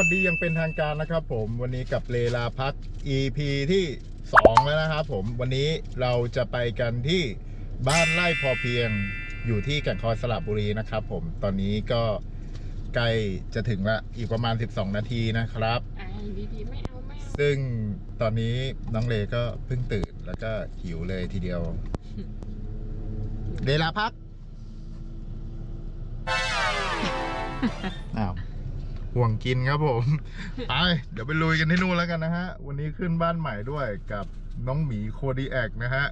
สวัสดีอยังเป็นทางการนะครับ ผมวันนี้กับเลลาพัก EP ที่ 2 แล้วนะครับผมวันนี้เราจะไปกันที่บ้านไร่พอเพียงอยู่ที่แก่งคอยสระบุรีนะครับ ผมตอนนี้ก็ใกล้จะถึงละอีกประมาณ 12 นาทีนะครับไอ้ดีๆไม่เอาไม่เอาซึ่งตอนนี้น้องเลก็เพิ่งตื่นแล้วก็หิวเลยทีเดียว เลลาพัก อ้าว ห่วงกินครับผม ไป เดี๋ยวไปลุยกันที่นู่นแล้วกันนะฮะ วันนี้ขึ้นบ้านใหม่ด้วยกับน้องหมีโคดีแอกนะฮะ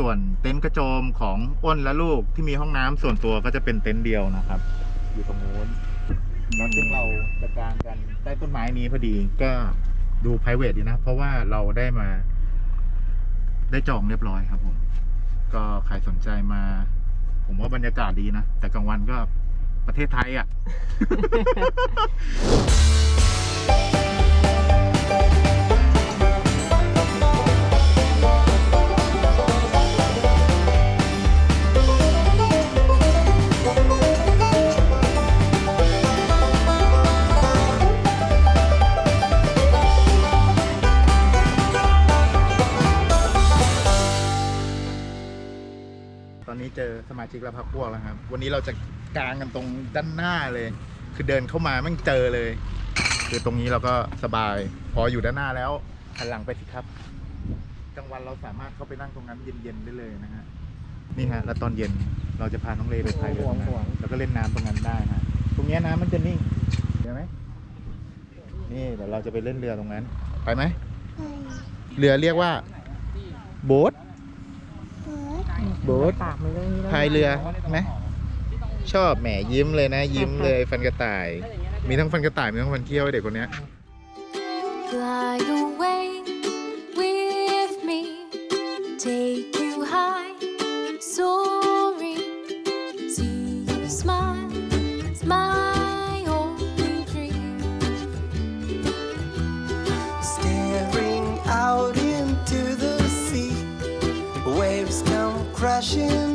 ส่วนเต็นท์กระโจมของอ้นและลูกที่มีห้องน้ำส่วนตัวก็จะเป็นเต็นท์เดียวนะครับ อยู่ตรงโน้นแล้วซึ่งเราจะกางกันใต้ต้นไม้นี้พอดีก็ดู p r i v a t ดีนะ เพราะว่าเราได้มา ได้จองเรียบร้อยครับผม ก็ใครสนใจมา ผมว่าบรรยากาศดีนะ แต่กลางวันก็ประเทศไทยอะ ชิกแล้วพักพวกแล้วครับ วันนี้เราจะกางกันตรงด้านหน้าเลย คือเดินเข้ามาไม่งเจอเลย คือตรงนี้เราก็สบาย พออยู่ด้านหน้าแล้วหันหลังไปสิครับกลางวันเราสามารถเข้าไปนั่งตรงนั้นเย็นๆได้เลยนะฮะนี่ฮะแล้วตอนเย็นเราจะพาน้องเลไปพายเรือตรงนั้นแล้วก็เล่นน้ำตรงนั้นได้ฮะตรงเนี้ยน้ำมันจะนิ่งเห็นไหมนี่เดี๋ยวเราจะไปเล่นเรือตรงนั้น ไปไหมเรือเรียกว่าโบ๊ทโบ๊ทปากมันเรื่องนี้พายเรือไหมชอบแหมยิ้มเลยนะ ยิ้มเลยฟันกระต่าย มีทั้งฟันกระต่ายมีทั้งฟันเขี้ยวไอ้เด็กคนเนี้ย Fly away with me, take you high, soaring. wishing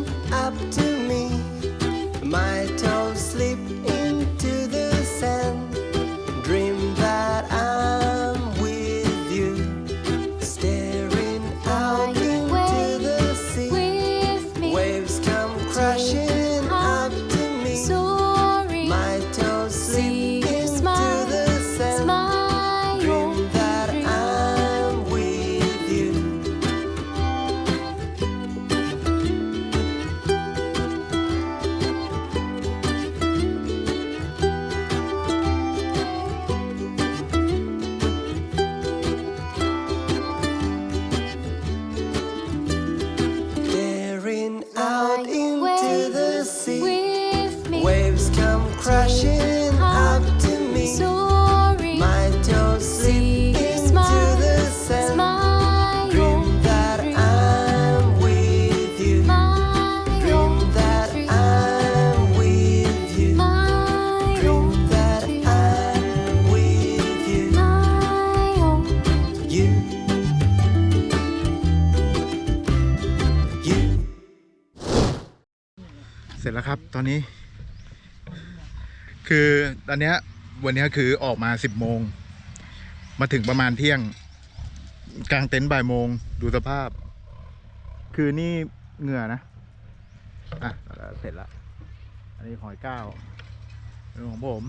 ร็จแล้วครับตอนนี้ คือตอนเนี้ยวันนี้คือออกมาสิบโมง มาถึงประมาณเที่ยง กลางเต็นท์บ่ายโมงดูสภาพ คือนี่เหงื่อนะ อะ เสร็จแล้ว อันนี้หอยก้าวเป็นของผม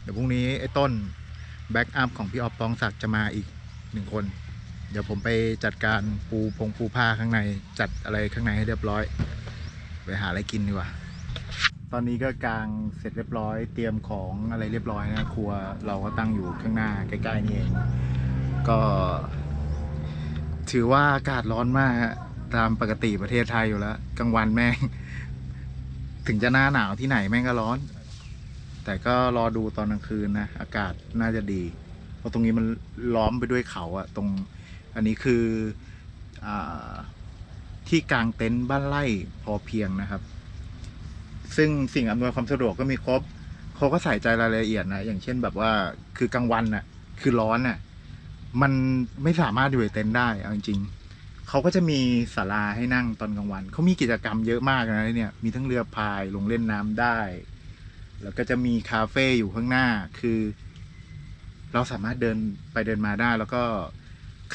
เดี๋ยวพรุ่งนี้ไอ้ต้นแบ็กอัพของพี่ออฟปองศักดิ์จะมาอีกหนึ่งคน เดี๋ยวผมไปจัดการปูพงปูผ้าข้างใน จัดอะไรข้างในให้เรียบร้อย ไปหาอะไรกินดีกว่า ตอนนี้ก็กางเสร็จเรียบร้อย เตรียมของอะไรเรียบร้อยนะครัวเราก็ตั้งอยู่ข้างหน้าใกล้ๆนี่เองก็ ถือว่าอากาศร้อนมากฮะตามปกติประเทศไทยอยู่แล้วกลางวันแม่ง ถึงจะหน้าหนาวที่ไหนแม่งก็ร้อน แต่ก็รอดูตอนกลางคืนนะ อากาศน่าจะดี เพราะตรงนี้มันล้อมไปด้วยเขาอะตรง อันนี้คืออา ที่กลางเต็นท์บ้านไร่พอเพียงนะครับ ซึ่งสิ่งอำนวยความสะดวกก็มีครบเขาก็ใส่ใจรายละเอียดนะ อย่างเช่นแบบว่าคือกลางวันน่ะ คือร้อนน่ะ มันไม่สามารถอยู่ในเต็นท์ได้เอาจริงๆเขาก็จะมีศาลาให้นั่งตอนกลางวัน เขามีกิจกรรมเยอะมากนะเนี่ย มีทั้งเรือพายลงเล่นน้ำได้ แล้วก็จะมีคาเฟ่อยู่ข้างหน้า คือ เราสามารถเดินไปเดินมาได้แล้วก็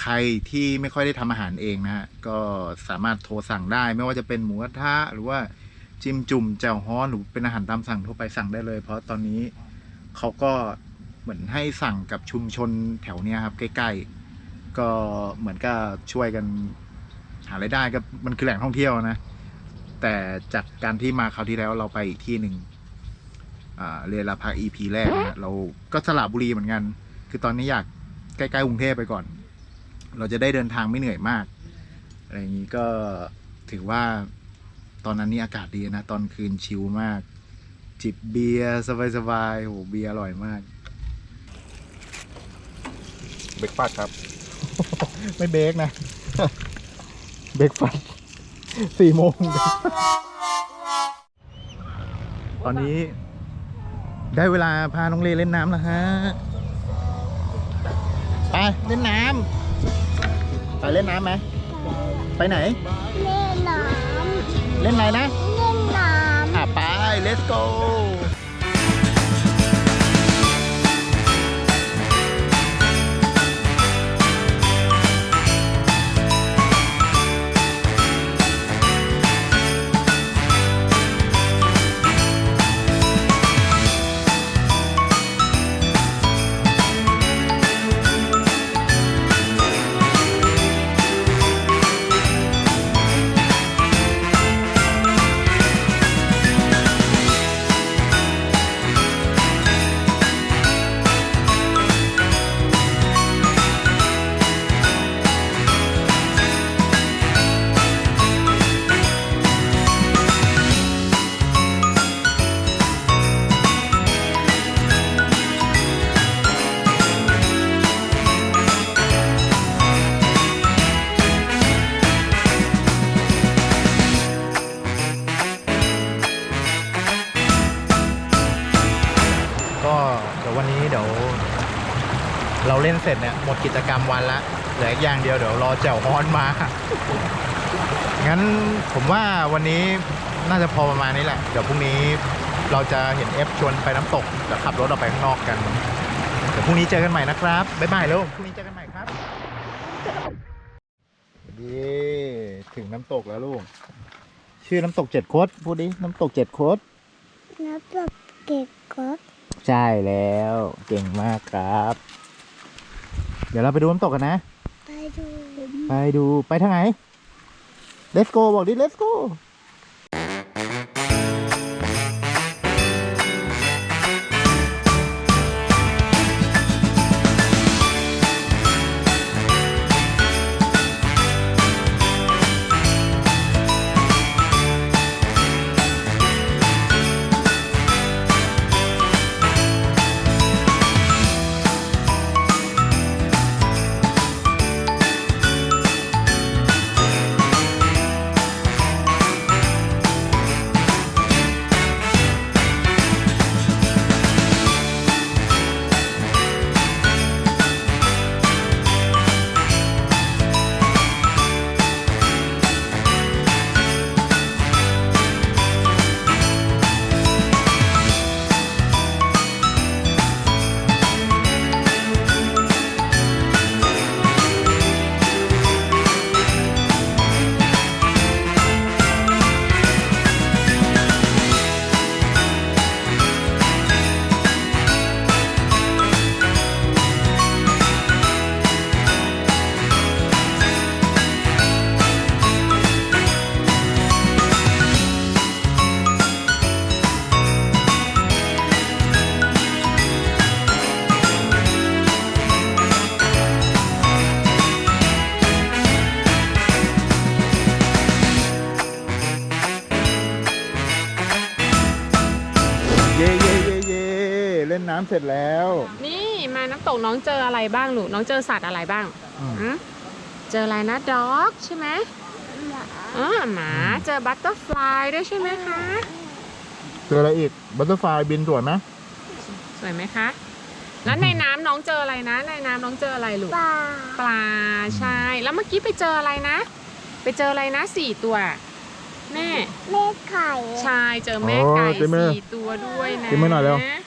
ใครที่ไม่ค่อยได้ทำอาหารเองนะฮะก็สามารถโทรสั่งได้ ไม่ว่าจะเป็นหมูกระทะหรือว่าจิ้มจุ่มแจ่วฮ้อนหรือเป็นอาหารตามสั่งทั่วไปสั่งได้เลย เพราะตอนนี้เขาก็เหมือนให้สั่งกับชุมชนแถวเนี้ยครับ ใกล้ๆ ก็เหมือนกับช่วยกันหารายได้ก็มันคือแหล่งท่องเที่ยวนะ แต่จากการที่มาคราวที่แล้วเราไปอีกที่หนึ่งอ่าเรียนลาพัก EP แรกนะเราก็สระบุรีเหมือนกัน คือตอนนี้อยากใกล้ๆกรุงเทพไปก่อน เราจะได้เดินทางไม่เหนื่อยมากอะไรอย่างนี้ก็ถือว่าตอนนั้นนี่อากาศดีนะ ตอนคืนชิลมาก จิบเบียร์สบายๆโหเบียร์อร่อยมาก เบรกฟาสต์ครับ ไม่เบรกนะ เบรกฟันสี่โมง ตอนนี้ได้เวลาพาน้องเลเล่นน้ำแล้วฮะ ไป เล่นน้ำไป เล่นน้ำไหมไปไหน เล่นน้เล่นอะไรนะำเล่นน้ำอะไป let's go เราเล่นเสร็จเนี่ยหมดกิจกรรมวันละเหลืออีกอย่างเดียวเดี๋ยวรอแจ่วฮอนมา งั้นผมว่าวันนี้น่าจะพอประมาณนี้แหละ เดี๋ยวพรุ่งนี้เราจะเห็นเอฟชวนไปน้ำตกเดี๋ยวขับรถออกไปข้างนอกกัน เดี๋ยวพรุ่งนี้เจอกันใหม่นะครับ บ๊ายบายแล้วพรุ่งนี้เจอกันใหม่ครับดีถึงน้ำตกแล้วลูก ชื่อน้ำตกเจ็ดโคดพูดดิน้ำตกเจ็ดโคดน้ำตกเก็บกดใช่แล้ว เก่งมากครับ เดี๋ยวเราไปดูน้ำตกกันนะ ไปดู ไปดู ไปทางไหน let's go บอกดิ let's go นน้ำเสร็จแล้ว นี่มาน้ำตกน้องเจออะไรบ้างลูกน้องเจอสัตว์อะไรบ้างอืม หืมเจออะไรนะด็อกใช่ไหมหมาอ่าหมาเจอบัตเตอร์ฟลายด้วยใช่ไหมคะเจออะไรอีกบัตเตอร์ฟลายบินสวยไหมสวยไหมคะ แล้วในน้ำน้องเจออะไรนะ ในน้ำน้องเจออะไรลูกปลาปลาใช่แล้วเมื่อกี้ไปเจออะไรนะ ไปเจออะไรนะสี่ตัวแม่แม่ไข่ ใช่เจอแม่ไก่สี่ตัวด้วยนะกินไม่หน่อยเร็วเออ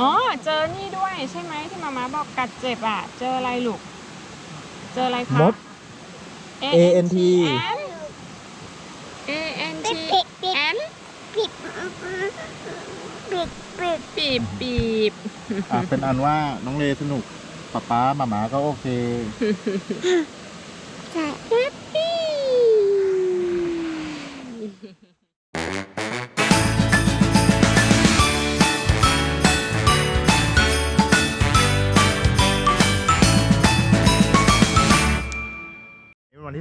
อ๋อ เจอนี่ด้วยใช่ไหมที่มาม่าบอกกัดเจ็บอะ เจออะไรลูก เจออะไรคะ มด A N T A N ปิ T ดปิดปิด N ปิดปิดปิดปีบปีบอะเป็นอันว่าน้องเลสนุกป๊าป๊าหมาหมาก็โอเค ใช่ แฮปปี้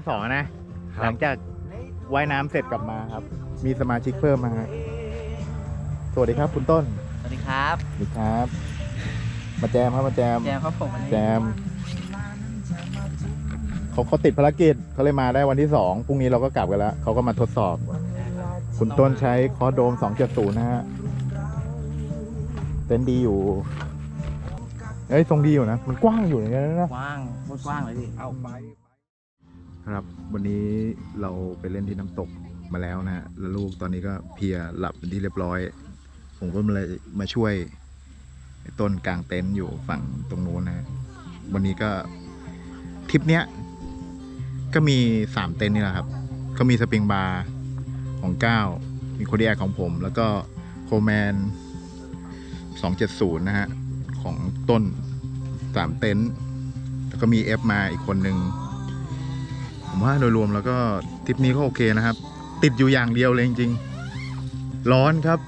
ที่สองนะ หลังจากว่ายน้ำเสร็จกลับมาครับ มีสมาชิกเพิ่มมาฮะสวัสดีครับคุณต้น สวัสดีครับ สวัสดีครับ มาแจมครับมาแจม แจมครับผมวันนี้แจมเขาเขาติดภารกิจเขาเลยมาได้วันที่สองพรุ่งนี้เราก็กลับกันแล้วเขาก็มาทดสอบ คุณต้นใช้คอร์สโดม 270 นะฮะเต้นดีอยู่เอ้ยทรงดีอยู่นะ มันกว้างอยู่อย่างนี้นะ กว้างโคตรกว้างเลยพี่เอาไป ครับ วันนี้เราไปเล่นที่น้ำตกมาแล้วนะฮะแล้วลูกตอนนี้ก็เพลียหลับเป็นที่เรียบร้อย ผมก็เลยมาช่วยต้นกลางเต็นท์อยู่ฝั่งตรงนู้นนะฮะวันนี้ก็ทริปเนี้ย ก็มีสามเต็นท์นี่แหละครับ ก็มีสปริงบาร์ของก้าวมีโคดีแอคของผม แล้วก็โคแมน270นะฮะ ของต้นสามเต็นท์แล้วก็มีเอฟมาอีกคนหนึ่ง ผมว่าโดยรวมแล้วก็ทริปนี้ก็โอเคนะครับ ติดอยู่อย่างเดียวเลยจริงๆ ร้อนครับ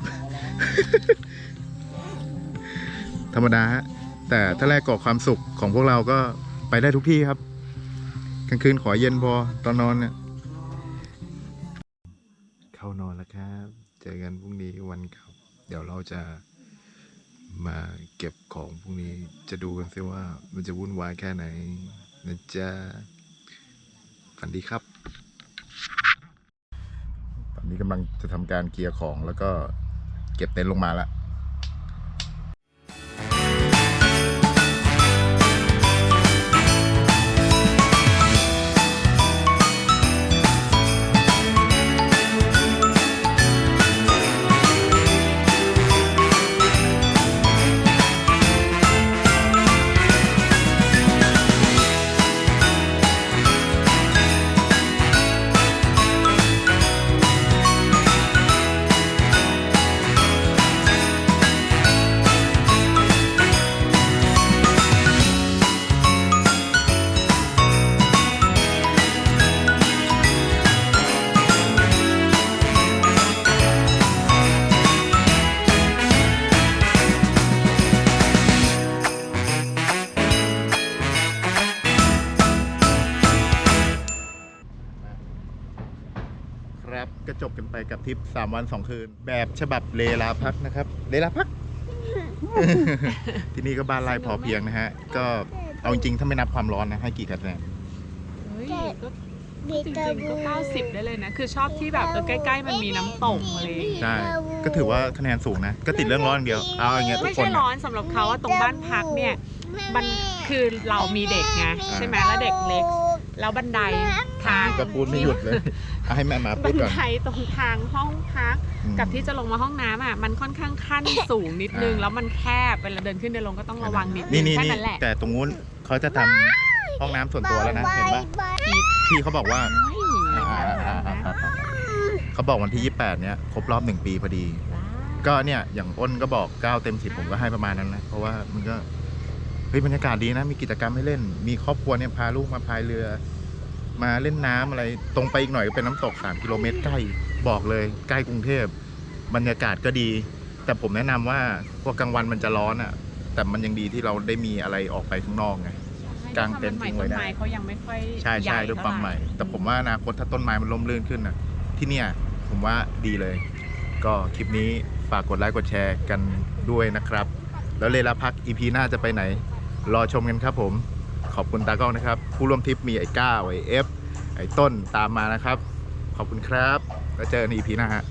ธรรมดาฮะแต่ถ้าแรกก่อความสุขของพวกเราก็ไปได้ทุกที่ครับ กลางคืนขอเย็นพอตอนนอนเนี่ยเข้านอนแล้วครับ เจอกันพรุ่งนี้วันเก่าเดี๋ยวเราจะมาเก็บของพรุ่งนี้จะดูกันซิว่ามันจะวุ่นวายแค่ไหนนะจ๊ะ ฝันดีครับ ตอนนี้กำลังจะทำการเคลียร์ของแล้วก็เก็บเต็นท์ลงมาแล้ว กับทริป3วัน2คืน แบบฉบับเลลาพักนะครับ เลลาพัก ที่นี่ก็บ้านไร่พอเพียงนะฮะ ก็เอาจริงๆถ้าไม่นับความร้อนนะให้กี่คะแนนเฮ้ยก็บีจตาริงๆบูก็90 ได้เลยนะ คือชอบที่แบบเออใกล้ ๆ มันมีน้ำตกอะไรอย่างเลยใช่ก็ถือว่าคะแนนสูงนะ ก็ติดเรื่องร้อนอย่างเดียว เอาอย่างเงี้ยทุไม่กคใช่นร้ออะนสำหรับเขาอะตรงบ้านพักเนี่ย มันคือเรามีเด็กไงใช่ไหมแล้วเด็กเล็ก แล้วบันไดทางก็พูดไม่หยุดเลยเอาให้แม่มาพูบัดนก่อน ไดตรงทางห้องพัก อืมกับที่จะลงมาห้องน้ำอะมันค่อนข้างขั้นสูงนิดนึง อ่า แล้วมันแคบเวลาเดินขึ้นเดินลงก็ต้องระวังนิดนึนี่งนี่แค่นี่นั้นแหละแต่ตรงนู้นเขาจะทำห้องน้ำส่วนตัวแล้วนะเห็นปะพี่เขาบอกว่าเฮ้ยอย่างนั้นแบบนั้นนะเขาบอกวันที่ 28 เนี้ยครบรอบหนึ่งปีพอดี ก็เนี่ยอย่างอ้นก็บอก 9 เต็ม 10 ผมก็ให้ประมาณนั้นนะ เพราะว่ามันก็เฮ้ยบรรยากาศดีนะ มีกิจกรรมให้เล่น มีครอบครัวเนี่ยพาลูกมาพายเรือ มาเล่นน้ำอะไร ตรงไปอีกหน่อยก็เป็นน้ำตก 3 กิโลเมตรใกล้ บอกเลยใกล้กรุงเทพ บรรยากาศก็ดี แต่ผมแนะนำว่าพวกกลางวันมันจะร้อนอะ แต่มันยังดีที่เราได้มีอะไรออกไปข้างนอกไงกางเต็นท์ทิ้งไว้ได้ต้นไม้เขายังไม่ค่อยใช่ใช่หญ่ด้วยความเท่ใหไหร่ม่ แต่ผมว่าอนาคตถ้าต้นไม้มันร่มรื่นขึ้นนะที่เนี่ยผมว่าดีเลย ก็คลิปนี้ฝากกดไลค์กดแชร์กันด้วยนะครับ แล้วเลลาพัก EP หน้าจะไปไหน รอชมกันครับผม ขอบคุณตากล้องนะครับ ผู้ร่วมทริปมีไอ้ก้าวไอ้เอฟไอ้ต้นตามมานะครับ ขอบคุณครับ แล้วเจอกัน EP หน้าฮะ